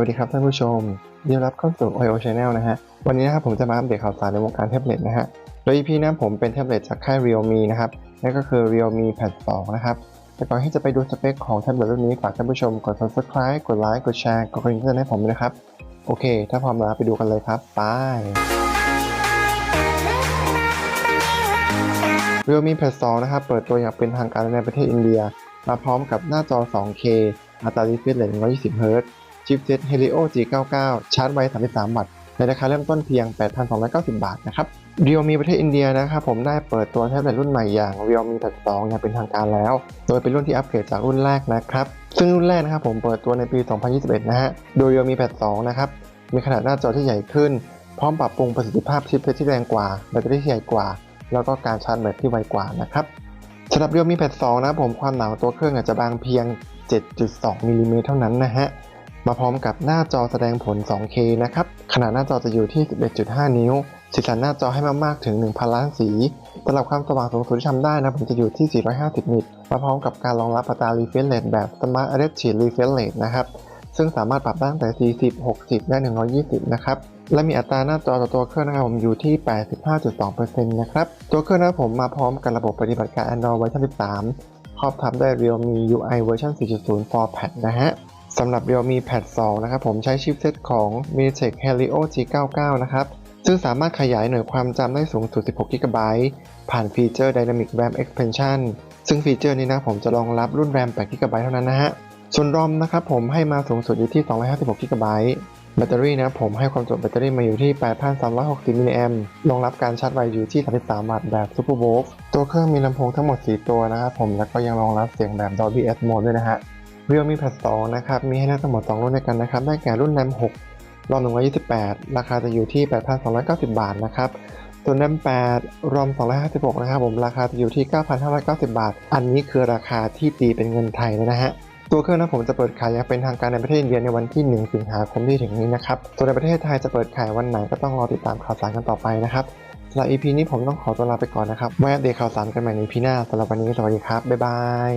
วัสดีครับท่านผู้ชมยินดีรับเข้าสู่ OIO Channel นะฮะ วันนี้นะครับผมจะมาอัปเดตข่าวสารในวงการแท็บเล็ตนะฮะ โดย EP หน้าผมเป็นแท็บเล็ตจากค่าย Realme นะครับ นั่นก็คือ Realme Pad 2 นะครับ แต่ก่อนที่จะไปดูสเปคของแท็บเล็ตรุ่นนี้ ฝากท่านผู้ชมกด Subscribe กดไลค์ กดแชร์ กดกระดิ่งแจ้งให้ผมด้วยนะครับ โอเค ถ้าพร้อมแล้วไปดูกันเลยครับ ไป Realme Pad 2 นะครับ เปิดตัวอย่างเป็นทางการในประเทศอินเดีย มาพร้อมกับหน้าจอ 2K อัตรา refresh rate 120 Hz ชิปเซ็ต Helio G99 ชาร์จไว 33 วัตต์ ในราคาเริ่มต้นเพียง 8,290 บาทนะครับ Realme ประเทศอินเดียนะครับผมได้เปิดตัวแท็บเล็ตรุ่นใหม่อย่าง Realme Pad 2อย่างเป็นทางการแล้ว โดยเป็นรุ่นที่อัปเกรดจากรุ่นแรกนะครับ ซึ่งรุ่นแรกนะครับผมเปิดตัวในปี 2021 นะฮะ โดย Realme Pad 2นะครับ มีขนาดหน้าจอที่ใหญ่ขึ้น พร้อมปรับปรุงประสิทธิภาพชิปเซ็ตที่แรงกว่า แบตเตอรี่ที่ใหญ่กว่า แล้วก็การชาร์จแบตที่ไวกว่านะครับสำหรับ Realme Pad 2นะครับผมความหนาของตัวเครื่องอาจจะบางเพียง 7.2มิลลิเมตรเท่านั้นนะฮะ มาพร้อมกับหน้าจอแสดงผล 2K นะครับ ขนาดหน้าจอจะอยู่ที่ 11.5 นิ้ว สีสันหน้าจอให้มากๆถึง 1,000 ล้านสีสำหรับความสว่างสูงสุดที่ทำได้นะผมจะอยู่ที่ 450 นิตมาพร้อมกับการรองรับอัตรา refresh rate แบบ Smart Adaptive Refresh Rate นะครับซึ่งสามารถปรับได้ตั้งแต่ 40 60 ได้ 120 นะครับ และมีอัตราหน้าจอต่อตัวเครื่องนะครับผมอยู่ที่ 85.2%นะครับ ตัวเครื่องนะครับผมมาพร้อมกับระบบปฏิบัติการ Android เวอร์ชัน13 ครอบทับด้วย Realme UI เวอร์ชัน4.0 for Pad นะฮะ สำหรับ Realme Pad 2 นะครับผมใช้ชิปเซ็ตของ MediaTek Helio G99 นะครับ ซึ่งสามารถขยายหน่วยความจำได้สูงสุด 16 GB ผ่านฟีเจอร์ Dynamic RAM Expansion ซึ่งฟีเจอร์นี้นะผมจะรองรับรุ่น RAM 8 GB เท่านั้นนะฮะ ส่วน ROM นะครับผมให้มาสูงสุดอยู่ที่ 256 GB แบตเตอรี่นะผมให้ความจุแบตเตอรี่มาอยู่ที่ 8,360มิลลิแอมรองรับการชาร์จไวอยู่ที่ 33 วัตต์แบบ Super Volt ตัวเครื่องมีลำโพงทั้งหมด 4 ตัวนะครับผม แล้วก็ยังรองรับเสียงแบบ Dolby Atmos ด้วยนะฮะ Realme Pad 2นะครับ มีให้เลือกทั้งหมด 2 รุ่นด้วยกันนะครับ ได้แก่รุ่น RAM 6 ROM 128 ราคาจะอยู่ที่ 8,290 บาทนะครับ ส่วน RAM 8 ROM 256 นะครับผม ราคาจะอยู่ที่ 9,590 บาท อันนี้คือราคาที่ตีเป็นเงินไทยนะฮะ ตัวเครื่องนะผมจะเปิดขายอย่างเป็นทางการในประเทศอินเดียในวันที่ 1 สิงหาคมที่ถึงนี้นะครับ ส่วนในประเทศไทยจะเปิดขายวันไหนก็ต้องรอติดตามข่าวสารกันต่อไปนะครับสำหรับ EP นี้ผมต้องขอตัวลาไปก่อนนะครับไว้อัปเดตข่าวสารกันใหม่ใน EP หน้าสำหรับวันนี้สวัสดีครับบ๊ายบาย